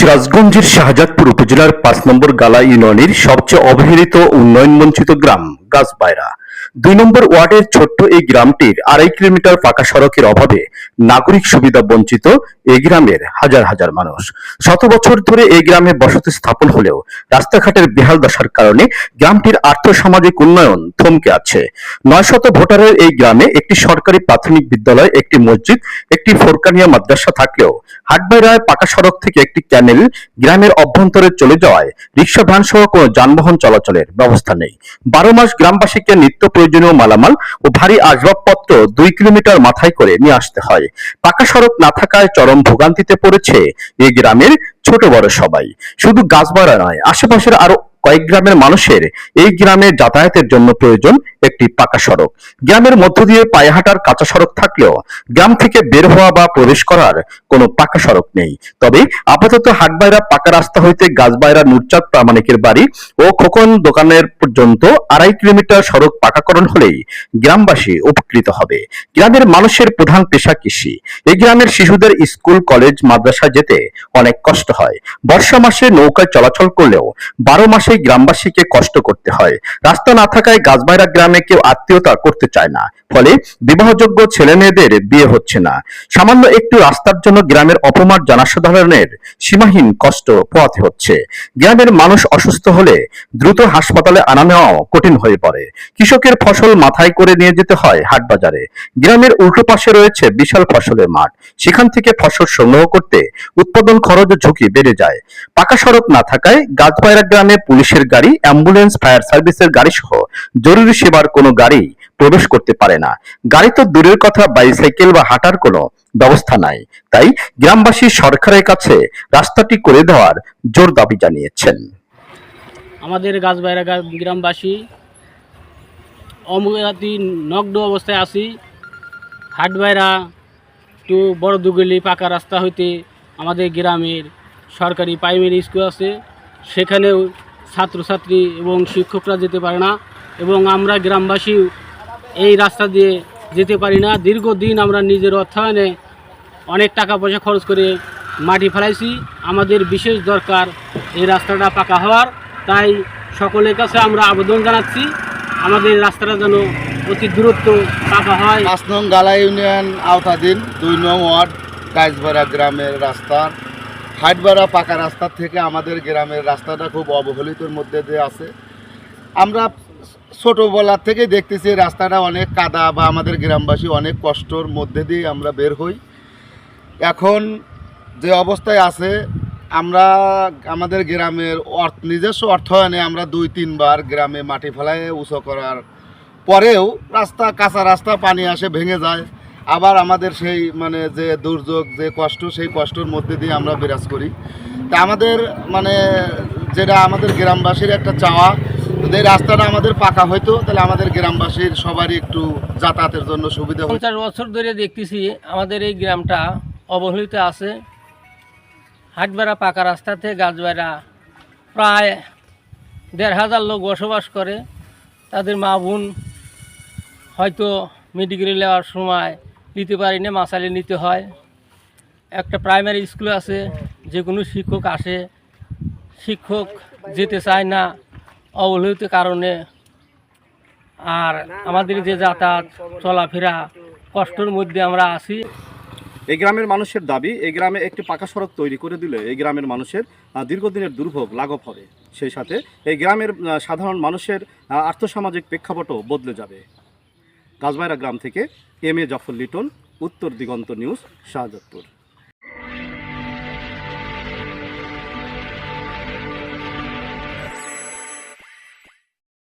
সিরাজগঞ্জের শাহজাদপুর উপজেলার পাঁচ নম্বর গালা ইউনিয়নের সবচেয়ে অবহেলিত উন্নয়ন বঞ্চিত গ্রাম গাছবায়রা। দুই নম্বর ওয়ার্ডের ছোট্ট এই গ্রামটির আড়াই কিলোমিটার পাকা সড়কের অভাবে নাগরিক সুবিধা বঞ্চিত এই গ্রামের হাজার হাজার মানুষ। শত বছর ধরে এই গ্রামে বসতি স্থাপন হলেও রাস্তাঘাটের বেহাল দশার কারণে গ্রামটির আর্থসামাজিক উন্নয়ন থমকে আছে। নয় শত ভোটারের এই গ্রামে একটি সরকারি প্রাথমিক বিদ্যালয়, একটি মসজিদ, একটি ফোরকানিয়া মাদ্রাসা থাকলেও হাটবাইরায় পাকা সড়ক থেকে একটি ক্যানেল গ্রামের অভ্যন্তরে চলে যাওয়ায় রিক্সা ভ্যান সহ কোনো যানবাহন চলাচলের ব্যবস্থা নেই। বারো মাস গ্রামবাসীকে নিত্য প্রয়োজনীয় মালামাল ও ভারী আসবাবপত্র দুই কিলোমিটার মাথায় করে নিয়ে আসতে হয়। পাকা সড়ক না থাকায় চরম ভোগান্তিতে পড়েছে এই গ্রামের ছোট বড় সবাই। শুধু গাছবাড়া নয়, আশেপাশের আরও কয়েক গ্রামের মানুষের এই গ্রামে যাতায়াতের জন্য প্রয়োজন একটি পাকা সড়ক। গ্রামের মধ্য দিয়ে পায়ে হাঁটার কাঁচা সড়ক থাকলেও গ্রাম থেকে বের হওয়া বা প্রবেশ করার কোনো পাকা সড়ক নেই। তবে আপাতত হাটবাইরা পাকা রাস্তা হইতে গাছবাইরা নুরচাঁদ প্রামাণিকের বাড়ি ও খোকন দোকানের পর্যন্ত আড়াই কিলোমিটার সড়ক পাকাকরণ হলেই গ্রামবাসী উপকৃত হবে। গ্রামের মানুষের প্রধান পেশা কৃষি। এই গ্রামের শিশুদের স্কুল, কলেজ মাদ্রাসা যেতে অনেক কষ্ট হয়। বর্ষা মাসে নৌকায় চলাচল করলেও বারো মাসেই গ্রামবাসীকে কষ্ট করতে হয়। রাস্তা না থাকায় গাছবাইরা গ্রামে কেউ আত্মীয়তা করতে চায় না। ফলে বিবাহযোগ্য ছেলে মেয়েদের বিয়ে হচ্ছে না। সামান্য একটু রাস্তার জন্য গ্রামের অপমার জনসাধারণের সীমাহীন কষ্ট পোয়াতে হচ্ছে। গ্রামের মানুষ অসুস্থ হলে দ্রুত হাসপাতালে আনা নেওয়াও কঠিন হয়ে পড়ে। কৃষকের ফসল মাথায় করে নিয়ে যেতে হয় হাট বাজারে গ্রামের উল্টো পাশে রয়েছে বিশাল ফসলের মাঠ। সেখান থেকে ফসল সংগ্রহ করতে উৎপাদন খরচ ঝুঁকি বেড়ে যায়। পাকা সড়ক না থাকায় গাছপায়রা গ্রামে পুলিশের গাড়ি অ্যাম্বুলেন্স ফায়ার সার্ভিসের গাড়ি সহ জরুরি সেবার কোনো গাড়ি প্রবেশ করতে পারে না। গাড়ি তো দূরের কথা বাইসাইকেল বা হাঁটার কোনো ব্যবস্থা নাই। তাই গ্রামবাসী সরকারের কাছে রাস্তাটি করে দেওয়ার জোর দাবি জানিয়েছেন। আমাদের গাছবাইরা গ্রামবাসী অমরাতি নগ্ন অবস্থায় আছি। হাটবাইরা টু বড় দুগুলি পাকা রাস্তা হইতে আমাদের গ্রামের সরকারি প্রাইমারি স্কুল আছে। সেখানেও ছাত্রছাত্রী এবং শিক্ষকরা যেতে পারে না এবং আমরা গ্রামবাসী এই রাস্তা দিয়ে যেতে পারি না। দীর্ঘদিন আমরা নিজের অর্থায়নে অনেক টাকা পয়সা খরচ করে মাটি ফেলাইছি। আমাদের বিশেষ দরকার এই রাস্তাটা পাকা হওয়ার। তাই সকলের কাছে আমরা আবেদন জানাচ্ছি, আমাদের রাস্তাটা যেন অতি দূরত্ব পাকা হয়। পাঁচ নং গালা ইউনিয়ন আওতাধীন, দুই নং ওয়ার্ড কাইজবাড়া গ্রামের রাস্তা। হাটবাড়া পাকা রাস্তা থেকে আমাদের গ্রামের রাস্তাটা খুব অবহেলিতর মধ্যে দিয়ে আছে। আমরা ছোটোবেলার থেকে দেখতেছি রাস্তাটা অনেক কাদা বা আমাদের গ্রামবাসী অনেক কষ্টর মধ্যে দিয়ে আমরা বের হই। এখন যে অবস্থায় আছে, আমরা আমাদের গ্রামের অর্থ, নিজস্ব অর্থায়নে আমরা দুই, তিনবার গ্রামে মাটি ফেলায় উঁচু করার পরেও রাস্তা কাঁচা রাস্তা, পানি আসে, ভেঙে যায়। আবার আমাদের সেই মানে যে দুর্যোগ, যে কষ্ট, সেই কষ্টর মধ্যে দিয়ে আমরা বিরাজ করি। তা আমাদের মানে যেটা আমাদের গ্রামবাসীর একটা চাওয়া এই রাস্তাটা আমাদের পাকা হইতো, তাহলে আমাদের গ্রামবাসীর সবারই একটু যাতায়াতের জন্য সুবিধা হতো পঞ্চাশ বছর ধরে দেখতেছি আমাদের এই গ্রামটা অবহেলিত আছে। হাটবেড়া পাকা রাস্তাতে গাছবেড়া প্রায় দেড় হাজার লোক বসবাস করে। তাদের মা বোন হয়তো মেডিকেলে নেওয়ার সময় নিতে পারি না মাসালে নিতে হয়। একটা প্রাইমারি স্কুল আছে যে কোনো শিক্ষক আসে, শিক্ষক যেতে চায় না, অবহেলিত কারণে। আর আমাদের যে যাতায়াত, চলাফেরা, কষ্টর মধ্যে আমরা আছি। এই গ্রামের মানুষের দাবি, এই গ্রামে একটি পাকা সড়ক তৈরি করে দিলে এই গ্রামের মানুষের দীর্ঘদিনের দুর্ভোগ লাঘব হবে। সেই সাথে এই গ্রামের সাধারণ মানুষের আর্থসামাজিক প্রেক্ষাপটও বদলে যাবে। গাছবাইরা গ্রাম থেকে এম এ জাফর লিটন উত্তর দিগন্ত নিউজ শাহজাদপুর।